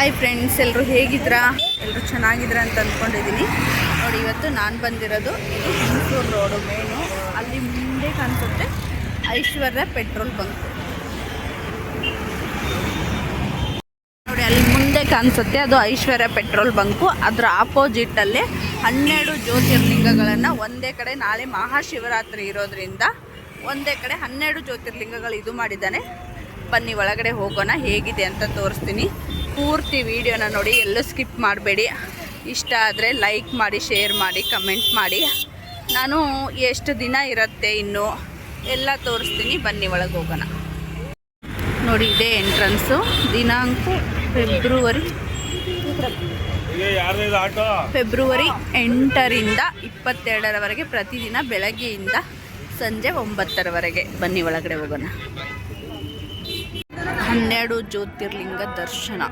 Hi friends ಎಲ್ಲರೂ ಹೇಗಿದ್ರಾ? ಎಲ್ಲರೂ ಚೆನ್ನಾಗಿದ್ದೀರಾ ಅಂತ ಅಂದ್ಕೊಂಡಿದ್ದೀನಿ ನೋಡಿ, ಇವತ್ತು ನಾನು ಬಂದಿರೋದು ಇದು ಹುಣಸೂರು ರೋಡು ಮೇನು ಅಲ್ಲಿ ಮುಂದೆ ಕಾಣಿಸುತ್ತೆ ಐಶ್ವರ್ಯ ಪೆಟ್ರೋಲ್ ಬಂಕ್. ನೋಡಿ, ಅಲ್ಲಿ ಮುಂದೆ ಕಾಣಿಸುತ್ತೆ ಅದು ಐಶ್ವರ್ಯ ಪೆಟ್ರೋಲ್ ಬಂಕು. ಅದರ ಆಪೋಸಿಟಲ್ಲೇ ಹನ್ನೆರಡು ಜ್ಯೋತಿರ್ಲಿಂಗಗಳನ್ನು ಒಂದೇ ಕಡೆ ನಾಳೆ ಮಹಾಶಿವರಾತ್ರಿ ಇರೋದ್ರಿಂದ ಒಂದೇ ಕಡೆ ಹನ್ನೆರಡು ಜ್ಯೋತಿರ್ಲಿಂಗಗಳು ಇದು ಮಾಡಿದ್ದಾನೆ. ಬನ್ನಿ, ಒಳಗಡೆ ಹೋಗೋಣ, ಹೇಗಿದೆ ಅಂತ ತೋರಿಸ್ತೀನಿ. ಪೂರ್ತಿ ವಿಡಿಯೋನ ನೋಡಿ, ಎಲ್ಲೂ ಸ್ಕಿಪ್ ಮಾಡಬೇಡಿ. ಇಷ್ಟ ಆದರೆ ಲೈಕ್ ಮಾಡಿ ಶೇರ್ ಮಾಡಿ ಕಮೆಂಟ್ ಮಾಡಿ. ನಾನು ಎಷ್ಟು ದಿನ ಇರುತ್ತೆ ಇನ್ನು, ಎಲ್ಲ ತೋರಿಸ್ತೀನಿ. ಬನ್ನಿ, ಒಳಗೆ ಹೋಗೋಣ. ನೋಡಿ, ಇದೇ ಎಂಟ್ರನ್ಸು ದಿನಾಂಕ ಫೆಬ್ರವರಿ ಫೆಬ್ರವರಿ ಎಂಟರಿಂದ ಇಪ್ಪತ್ತೆರಡರವರೆಗೆ, ಪ್ರತಿದಿನ ಬೆಳಗ್ಗೆಯಿಂದ ಸಂಜೆ ಒಂಬತ್ತರವರೆಗೆ. ಬನ್ನಿ, ಒಳಗಡೆ ಹೋಗೋಣ. ಹನ್ನೆರಡು ಜ್ಯೋತಿರ್ಲಿಂಗ ದರ್ಶನ.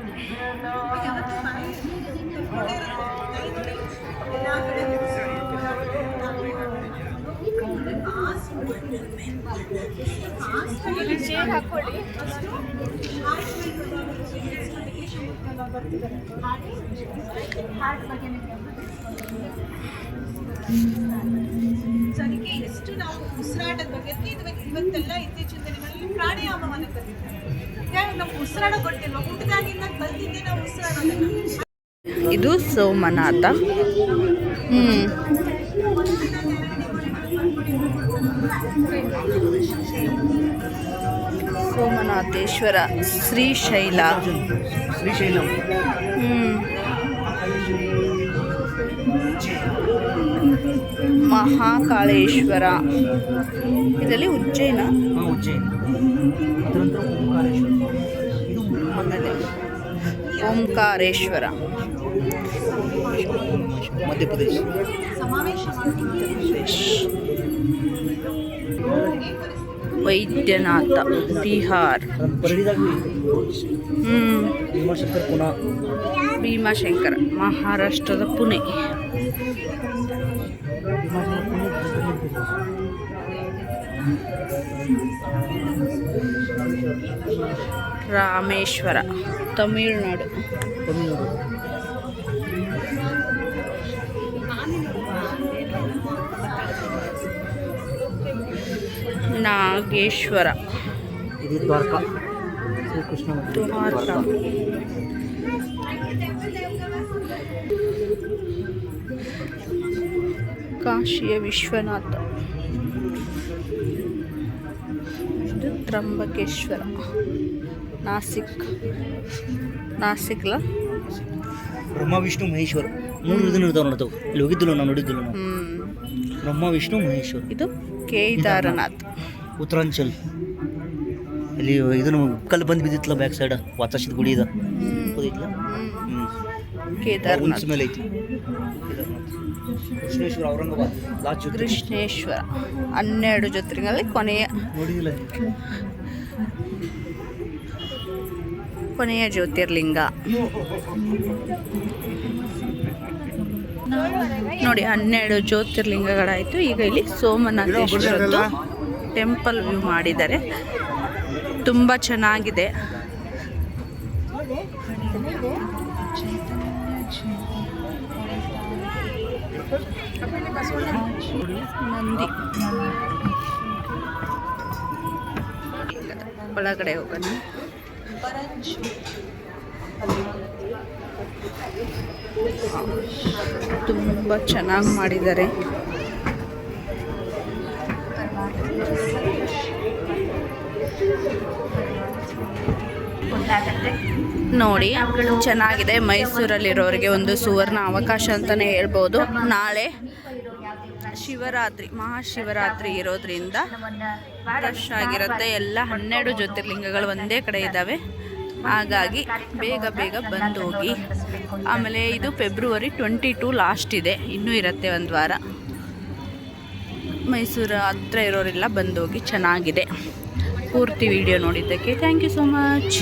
ಅದಕ್ಕೆ ಎಷ್ಟು ನಾವು ಉಸಿರಾಟದ ಬಗ್ಗೆ ಇವತ್ತೆಲ್ಲ ಇತ್ತೀಚಿನ ದಿನಗಳಲ್ಲಿ ಪ್ರಾಣಾಯಾಮವನ್ನು ಕಲಿತಾರೆ ನಾವು ಉಸಿರಾಡ ಗೊತ್ತಿಲ್ವಾ? ಹುಟ್ಟಿದಾಗಿಂದ ಕಲ್ತಿದ್ದೆ ನಾವು ಉಸಿರಾಡೋದನ್ನ ಇದು ಸೋಮನಾಥ. ಹ್ಮ್. ಸೋಮನಾಥೇಶ್ವರ ಶ್ರೀಶೈಲ ಶ್ರೀಶೈಲ ಹ್ಮ್. ಮಹಾಕಾಳೇಶ್ವರ. ಇದರಲ್ಲಿ ಉಜ್ಜೈನ? ಉಜ್ಜಯಿನ್ ಓಂಕಾರೇಶ್ವರ ಮಧ್ಯಪ್ರದೇಶ ಸಮಾವೇಶ ವೈದ್ಯನಾಥ ಬಿಹಾರ್ ಅದನ್ನು ಪರಿಡಿದಾಗ ಹ್ಮ್ ಭೀಮಾಶಂಕರ್ ಪುನಃ ಭೀಮಾಶಂಕರ ಮಹಾರಾಷ್ಟ್ರದ ಪುಣೆ ಭೀಮಾಶಂಕರ್ ಪುನಃ ರಾಮೇಶ್ವರ ತಮಿಳುನಾಡು. ನಾಗೇಶ್ವರ. ದ್ವಾರಕಾ. ಕಾಶಿಯ ವಿಶ್ವನಾಥ. ತ್ರಂಬಕೇಶ್ವರ ನಾಸಿಕ್. ನಾಸಿಕ್ಲ? ಬ್ರಹ್ಮ ವಿಷ್ಣು ಮಹೇಶ್ವರ. ಮೂರು ದಿನ ಇರ್ತಾವೆ ನೋಡ್ತಾವೆ ಇಲ್ಲಿ ಹೋಗಿದ್ದಿಲ್ಲ ನಾವು ನೋಡಿದ್ದಿಲ್ಲ ನಾವು ಬ್ರಹ್ಮ ವಿಷ್ಣು ಮಹೇಶ್ವರ. ಇದು ಕೇದಾರನಾಥ್ ಉತ್ತರಾಂಚಲ್. ಇಲ್ಲಿ ಇದನ್ನು ಕಲ್ಲು ಬಂದು ಬಿದ್ದಿತ್ತಲ್ಲ ಬ್ಯಾಕ್ ಸೈಡ್ ವಾತಾಶದ ಗುಡಿ ಇದೆ. ಹ್ಞೂ ಕೇದಾರನಾಥ್. ಉನ್ಸ್ ಮೇಲೆ ಐತಿ. ಕೃಷ್ಣೇಶ್ವರ ಔರಂಗಾಬಾದ್ ಲಾಸ್ಟ್ ಜೊತೆ. ಕೃಷ್ಣೇಶ್ವರ. ಹನ್ನೆರಡು ಜೊತೆಗಳಲ್ಲಿ ಕೊನೆಯ ನೋಡಿದಿಲ್ಲ ಕೊನೆಯ ಜ್ಯೋತಿರ್ಲಿಂಗ. ನೋಡಿ ಹನ್ನೆರಡು ಜ್ಯೋತಿರ್ಲಿಂಗಗಳಾಯಿತು. ಈಗ ಇಲ್ಲಿ ಸೋಮನಾಥೇಶ್ವರದ್ದು ಟೆಂಪಲ್ ವ್ಯೂ ಮಾಡಿದ್ದಾರೆ. ತುಂಬ ಚೆನ್ನಾಗಿದೆ. ನಂದಿ ಒಳಗಡೆ ಹೋಗೋಣ. ತುಂಬ ಚೆನ್ನಾಗಿ ಮಾಡಿದ್ದಾರೆ. ನೋಡಿ, ಚೆನ್ನಾಗಿದೆ. ಮೈಸೂರಲ್ಲಿರೋರಿಗೆ ಒಂದು ಸುವರ್ಣ ಅವಕಾಶ ಅಂತಲೇ ಹೇಳ್ಬೋದು. ನಾಳೆ ಶಿವರಾತ್ರಿ, ಮಹಾಶಿವರಾತ್ರಿ ಇರೋದ್ರಿಂದ ರಶ್ ಆಗಿರುತ್ತೆ. ಎಲ್ಲ ಹನ್ನೆರಡು ಜ್ಯೋತಿರ್ಲಿಂಗಗಳು ಒಂದೇ ಕಡೆ ಇದ್ದಾವೆ. ಹಾಗಾಗಿ ಬೇಗ ಬೇಗ ಬಂದು ಹೋಗಿ. ಆಮೇಲೆ ಇದು ಫೆಬ್ರವರಿ ಟ್ವೆಂಟಿ ಟು ಲಾಸ್ಟ್ ಇದೆ. ಇನ್ನೂ ಇರುತ್ತೆ ಒಂದು ವಾರ. ಮೈಸೂರು ಹತ್ರ ಇರೋರೆಲ್ಲ ಬಂದು ಹೋಗಿ ಚೆನ್ನಾಗಿದೆ. ಪೂರ್ತಿ ವಿಡಿಯೋ ನೋಡಿದ್ದಕ್ಕೆ ಥ್ಯಾಂಕ್ ಯು ಸೋ ಮಚ್